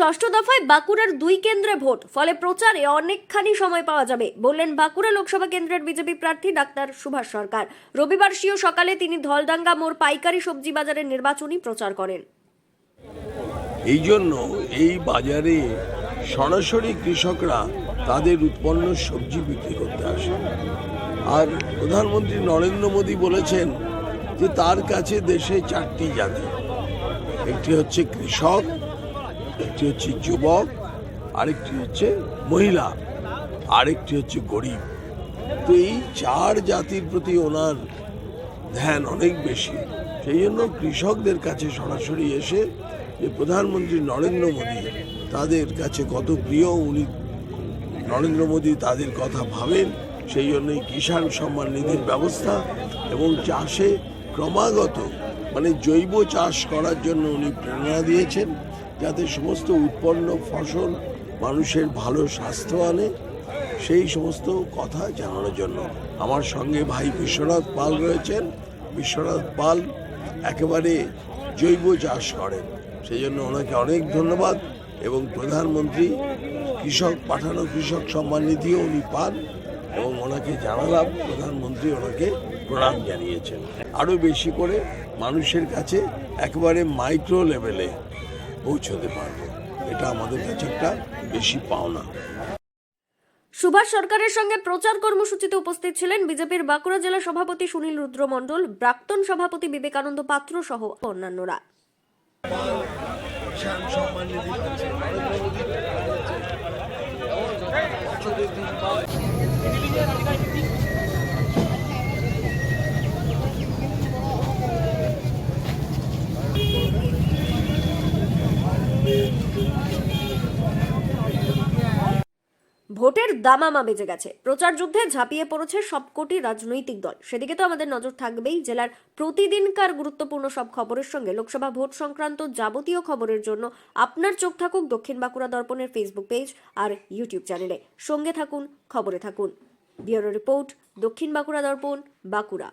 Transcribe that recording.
ষষ্ঠ দফায় বাঁকুড়ার দুই কেন্দ্রে ভোট, ফলে প্রচারে অনেকখানি সময় পাওয়া যাবে, বললেন বাঁকুড়া লোকসভা কেন্দ্রের বিজেপি প্রার্থী ডাক্তার সুভাষ সরকার। রবিবার সিও সকালে তিনি ধলডাঙ্গা মোড় পাইকারি সবজি বাজারের নির্বাচনী প্রচার করেন। এই জন্য এই বাজারে সরাসরি কৃষকরা তাদের উৎপন্ন সবজি বিক্রি করতে আসে। আর প্রধানমন্ত্রী নরেন্দ্র মোদী বলেছেন যে তার কাছে দেশে চারটি জাতি, একটি হচ্ছে কৃষক একটি হচ্ছে যুবক, আরেকটি হচ্ছে মহিলা, আরেকটি হচ্ছে গরিব। তো এই চার জাতির প্রতি ওনার ধ্যান অনেক বেশি। সেই জন্য কৃষকদের কাছে সরাসরি এসে যে প্রধানমন্ত্রী নরেন্দ্র মোদী, তাদের কাছে কত প্রিয়, উনি নরেন্দ্র মোদী তাদের কথা ভাবেন। সেই জন্যই কিষাণ সম্মান নিধির ব্যবস্থা এবং চাষে ক্রমাগত মানে জৈব চাষ করার জন্য উনি প্রেরণা দিয়েছেন। যাতে সমস্ত উৎপন্ন ফসল মানুষের ভালো স্বাস্থ্য আনে, সেই সমস্ত কথা জানানোর জন্য। আমার সঙ্গে ভাই বিশ্বনাথ পাল রয়েছেন। বিশ্বনাথ পাল একেবারে জৈব চাষ করেন। সেই জন্য ওনাকে অনেক ধন্যবাদ এবং প্রধানমন্ত্রী কৃষক, পাঠানো কৃষক সম্মান নিধিও উনি পান এবং ওনাকে জানালাম, প্রধানমন্ত্রী ওনাকে প্রণাম জানিয়েছেন। আরও বেশি করে মানুষের কাছে একেবারে মাইক্রো লেভেলে পৌঁছতে পারব এটা আমাদের কাছে একটা বেশি পাওনা। সুভাষ সরকারের সঙ্গে প্রচার কর্মসূচিতে উপস্থিত ছিলেন বিজেপির বাঁকুড়া জেলা সভাপতি সুনীল রুদ্র মণ্ডল প্রাক্তন সভাপতি বিবেকানন্দ পাত্র সহ অন্যান্যরা। সম্মান ভোটের দামামা বেজে গেছে। প্রচার যুদ্ধে ঝাঁপিয়ে পড়েছে সবকটি রাজনৈতিক দল। সেদিকে তো আমাদের নজর থাকবেই। জেলার প্রতিদিনকার গুরুত্বপূর্ণ সব খবরের সঙ্গে লোকসভা ভোট সংক্রান্ত যাবতীয় খবরের জন্য আপনার চোখ থাকুক দক্ষিণ বাঁকুড়া দর্পণের ফেসবুক পেজ আর ইউটিউব চ্যানেলে সঙ্গে থাকুন, খবরে থাকুন। ব্যুরো রিপোর্ট, দক্ষিণ বাঁকুড়া দর্পণ, বাঁকুড়া।